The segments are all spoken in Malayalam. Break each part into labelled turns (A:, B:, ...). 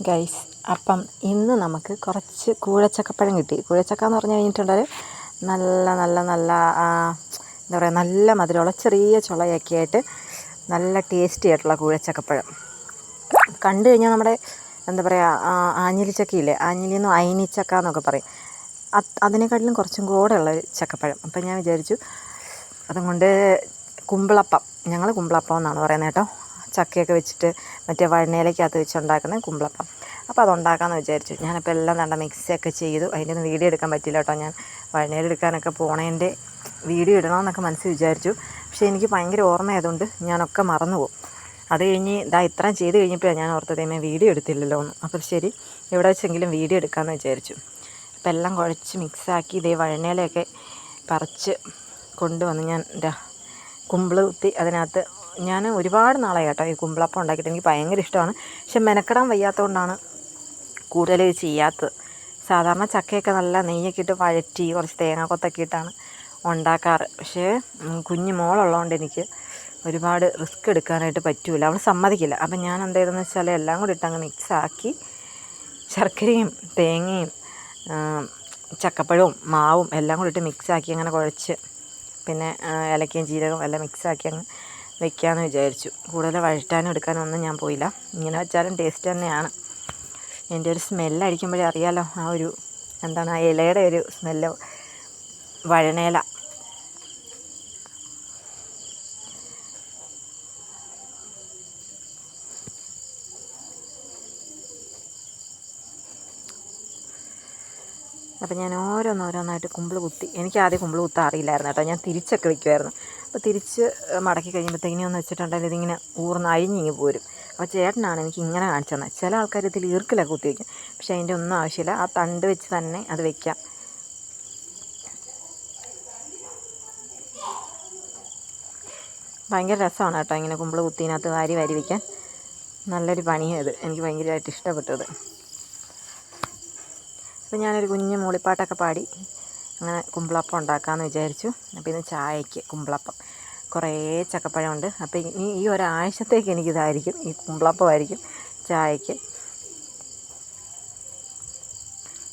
A: ഗൈസ് അപ്പം ഇന്ന് നമുക്ക് കുറച്ച് കൂഴച്ചക്കപ്പഴം കിട്ടി. കൂഴച്ചക്ക എന്ന് പറഞ്ഞു കഴിഞ്ഞിട്ടുണ്ടെങ്കിൽ നല്ല നല്ല നല്ല എന്താ പറയുക നല്ല മധുരമുള്ള ചെറിയ ചുളയൊക്കെ ആയിട്ട് നല്ല ടേസ്റ്റി ആയിട്ടുള്ള കൂഴച്ചക്കപ്പഴം. കണ്ടു കഴിഞ്ഞാൽ നമ്മുടെ എന്താ പറയുക ആഞ്ഞിലിച്ചക്കയില്ലേ ആഞ്ഞിലിന്നും അയിനിച്ചക്ക എന്നൊക്കെ പറയും. അത് അതിനെക്കാട്ടിലും കുറച്ചും കൂടെ ഉള്ള ചക്കപ്പഴം. അപ്പം ഞാൻ വിചാരിച്ചു അതുകൊണ്ട് കുമ്പിളപ്പം. ഞങ്ങൾ കുമ്പിളപ്പം എന്നാണ് പറയുന്നത് കേട്ടോ. ചക്കയൊക്കെ വെച്ചിട്ട് മറ്റേ വഴണയിലേക്കകത്ത് വെച്ചുണ്ടാക്കുന്ന കുമ്പളപ്പം അപ്പോൾ അതുണ്ടാക്കാമെന്ന് വിചാരിച്ചു. ഞാനിപ്പോൾ എല്ലാം നല്ല മിക്സിയൊക്കെ ചെയ്തു. അതിന്റെ ഒന്നും വീഡിയോ എടുക്കാൻ പറ്റില്ല കേട്ടോ. ഞാൻ വഴണയിലെടുക്കാനൊക്കെ പോണേന്റെ വീഡിയോ ഇടണമെന്നൊക്കെ മനസ്സിൽ വിചാരിച്ചു. പക്ഷേ എനിക്ക് ഭയങ്കര ഓർമ്മയായതുകൊണ്ട് ഞാനൊക്കെ മറന്നുപോകും. അത് കഴിഞ്ഞ് ഇതാ ഇത്രയും ചെയ്ത് കഴിഞ്ഞപ്പോഴാണ് ഞാൻ ഓർത്തത് ദൈവമേ വീഡിയോ എടുത്തില്ലല്ലോ എന്ന് അപ്പോൾ ശരി എവിടെ വെച്ചെങ്കിലും വീഡിയോ എടുക്കാമെന്ന് വിചാരിച്ചു. അപ്പോൾ എല്ലാം കുഴച്ച് മിക്സാക്കി ഇതേ വഴണയിലൊക്കെ പറിച്ച് കൊണ്ടുവന്ന് ഞാൻ എന്താ കുമ്പിൾ കുത്തി അതിനകത്ത് ഞാൻ ഒരുപാട് നാളായി കേട്ടോ ഈ കുമ്പിളപ്പം ഉണ്ടാക്കിയിട്ട് എനിക്ക് ഭയങ്കര ഇഷ്ടമാണ്. പക്ഷെ മെനക്കെടാൻ വയ്യാത്തതുകൊണ്ടാണ് കൂടുതൽ ചെയ്യാത്തത്. സാധാരണ ചക്കയൊക്കെ നല്ല നെയ്യൊക്കെ ഇട്ട് വഴറ്റി കുറച്ച് തേങ്ങാക്കൊത്തൊക്കെ ഇട്ടാണ് ഉണ്ടാക്കാറ്. പക്ഷേ കുഞ്ഞു മോളുള്ളതുകൊണ്ട് എനിക്ക് ഒരുപാട് റിസ്ക് എടുക്കാനായിട്ട് പറ്റൂല. അവൾ സമ്മതിക്കില്ല. അപ്പം ഞാൻ എന്ത് ചെയ്തെന്ന് വെച്ചാൽ എല്ലാം കൂടി ഇട്ട് അങ്ങ് മിക്സാക്കി ശർക്കരയും തേങ്ങയും ചക്കപ്പഴവും മാവും എല്ലാം കൂടി ഇട്ട് മിക്സാക്കി അങ്ങനെ കുഴച്ച് പിന്നെ ഏലക്കയും ജീരകവും എല്ലാം മിക്സാക്കി അങ്ങ് വെക്കാമെന്ന് വിചാരിച്ചു. കൂടുതൽ വഴറ്റാനും എടുക്കാനും ഒന്നും ഞാൻ പോയില്ല. ഇങ്ങനെ വെച്ചാലും ടേസ്റ്റ് തന്നെയാണ്. എന്റെ ഒരു സ്മെല്ലടിക്കുമ്പോഴേ അറിയാലോ ആ ഒരു എന്താണ് ആ ഇലയുടെ ഒരു സ്മെല്ല് വഴണേല. അപ്പം ഞാൻ ഓരോന്നോരോന്നായിട്ട് കുമ്പിൾ കുത്തി. എനിക്ക് ആദ്യം കുമ്പിൾ കുത്താൻ അറിയില്ലായിരുന്നു കേട്ടോ. ഞാൻ തിരിച്ചൊക്കെ വെക്കുമായിരുന്നു അപ്പോൾ തിരിച്ച് മടക്കി കഴിയുമ്പോഴത്തേക്കിനും ഒന്ന് വെച്ചിട്ടുണ്ടെങ്കിൽ ഇതിങ്ങനെ ഊർന്ന് അഴിഞ്ഞിങ്ങി പോരും. അപ്പോൾ ചേട്ടനാണ് എനിക്ക് ഇങ്ങനെ കാണിച്ചു തന്നത്. ചില ആൾക്കാർ ഇതിൽ ഈർക്കിലൊക്കെ കുത്തി വയ്ക്കും പക്ഷേ അതിന്റെ ഒന്നും ആവശ്യമില്ല. ആ തണ്ട് വെച്ച് തന്നെ അത് വെക്കാം. ഭയങ്കര രസമാണ് കേട്ടോ ഇങ്ങനെ കുമ്പിൾ കുത്തിനകത്ത് വാരി വാരി വയ്ക്കാൻ നല്ലൊരു പണിയത് എനിക്ക് ഭയങ്കരമായിട്ട് ഇഷ്ടപ്പെട്ടത്. അപ്പോൾ ഞാനൊരു കുഞ്ഞ് മൂളിപ്പാട്ടൊക്കെ പാടി. അങ്ങനെ കുമ്പിളപ്പം ഉണ്ടാക്കാമെന്ന് വിചാരിച്ചു. അപ്പോൾ ചായയ്ക്ക് കുമ്പളപ്പം. കുറേ ചക്കപ്പഴമുണ്ട്. അപ്പോൾ ഇനി ഈ ഒരാഴ്ചത്തേക്ക് എനിക്കിതായിരിക്കും. ഈ കുമ്പിളപ്പമായിരിക്കും ചായയ്ക്ക്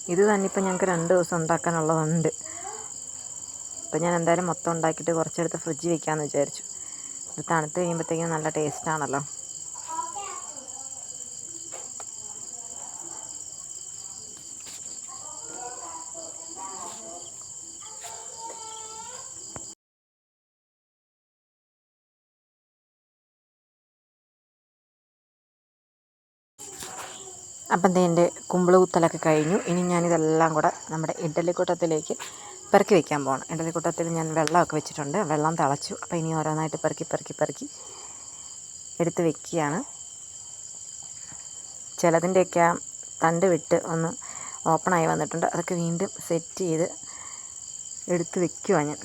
A: ഇത് തന്നെ ഇപ്പം ഞങ്ങൾക്ക് രണ്ട് ദിവസം ഉണ്ടാക്കാനുള്ളതുണ്ട്. അപ്പോൾ ഞാൻ എന്തായാലും മൊത്തം ഉണ്ടാക്കിയിട്ട് കുറച്ചെടുത്ത് ഫ്രിഡ്ജ് വെക്കാമെന്ന് വിചാരിച്ചു. ഇത് തണുത്ത് കഴിയുമ്പോഴത്തേക്കും നല്ല ടേസ്റ്റാണല്ലോ അപ്പം ദേ എന്റെ കുമ്പിൾ കുത്തലൊക്കെ കഴിഞ്ഞു. ഇനി ഞാനിതെല്ലാം കൂടെ നമ്മുടെ ഇഡ്ഡലിക്കൂട്ടത്തിലേക്ക് പെറുക്കി വെക്കാൻ പോകണം ഇഡ്ഡലിക്കൂട്ടത്തിൽ ഞാൻ വെള്ളമൊക്കെ വെച്ചിട്ടുണ്ട്. വെള്ളം തിളച്ചു. അപ്പോൾ ഇനി ഓരോന്നായിട്ട് പെറുക്കി പെറുക്കി പെറുക്കി എടുത്ത് വെക്കുകയാണ്. ചിലതിന്റെയൊക്കെ ആ തണ്ട് വിട്ട് ഒന്ന് ഓപ്പണായി വന്നിട്ടുണ്ട്. അതൊക്കെ വീണ്ടും സെറ്റ് ചെയ്ത് എടുത്ത് വെക്കുവാണ് ഞാൻ.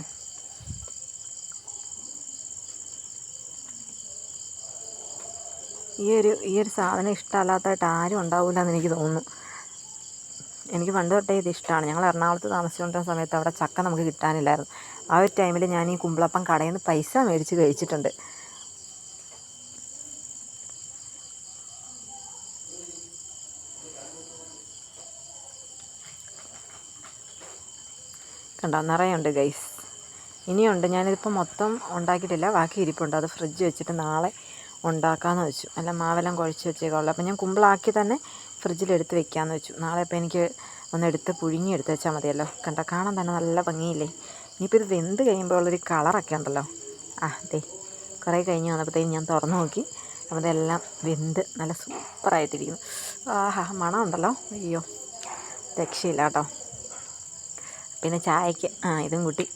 A: ഈ ഒരു ഈ ഒരു സാധനം ഇഷ്ടമല്ലാത്തതായിട്ട് ആരും ഉണ്ടാവില്ല എന്ന് എനിക്ക് തോന്നുന്നു. എനിക്ക് പണ്ട് തൊട്ടേ ഇത് ഇഷ്ടമാണ്. ഞങ്ങൾ എറണാകുളത്ത് താമസിച്ചുകൊണ്ടിരുന്ന സമയത്ത് അവിടെ ചക്ക നമുക്ക് കിട്ടാനില്ലായിരുന്നു. ആ ഒരു ടൈമിൽ ഞാൻ ഈ കുമ്പളപ്പം കടയിൽ നിന്ന് പൈസ മേടിച്ച് കഴിച്ചിട്ടുണ്ട്. കണ്ടോ നിറയുണ്ട് ഗൈസ് ഇനിയുണ്ട്. ഞാനിതിപ്പോൾ മൊത്തം ഉണ്ടാക്കിയിട്ടില്ല. ബാക്കി ഇരിപ്പുണ്ട്. അത് ഫ്രിഡ്ജ് വെച്ചിട്ട് നാളെ ഉണ്ടാക്കാമെന്ന് വെച്ചു. അല്ല മാവെല്ലാം കുഴച്ച് വെച്ചേക്കുള്ളൂ അപ്പോൾ ഞാൻ കുമ്പിളാക്കി തന്നെ ഫ്രിഡ്ജിലെടുത്ത് വെക്കാമെന്ന് വെച്ചു. നാളെ ഇപ്പോൾ എനിക്ക് ഒന്ന് എടുത്ത് പുഴുങ്ങി എടുത്ത് വെച്ചാൽ മതിയല്ലോ. കണ്ട? കാണാൻ തന്നെ നല്ല ഭംഗിയില്ലേ? ഇനിയിപ്പോൾ ഇത് വെന്ത് കഴിയുമ്പോൾ ഉള്ളൊരു കളറൊക്കെ ഉണ്ടല്ലോ. ആ ദേ. കുറേ കഴിഞ്ഞ് വന്നപ്പോഴത്തേക്കും ഞാൻ തുറന്നു നോക്കി. അപ്പോൾ ഇതെല്ലാം വെന്ത് നല്ല സൂപ്പറായിട്ടിരിക്കുന്നു. ആഹാ മണം ഉണ്ടല്ലോ അയ്യോ രക്ഷയില്ല കേട്ടോ. പിന്നെ ചായക്ക് ആ ഇതും കൂട്ടി.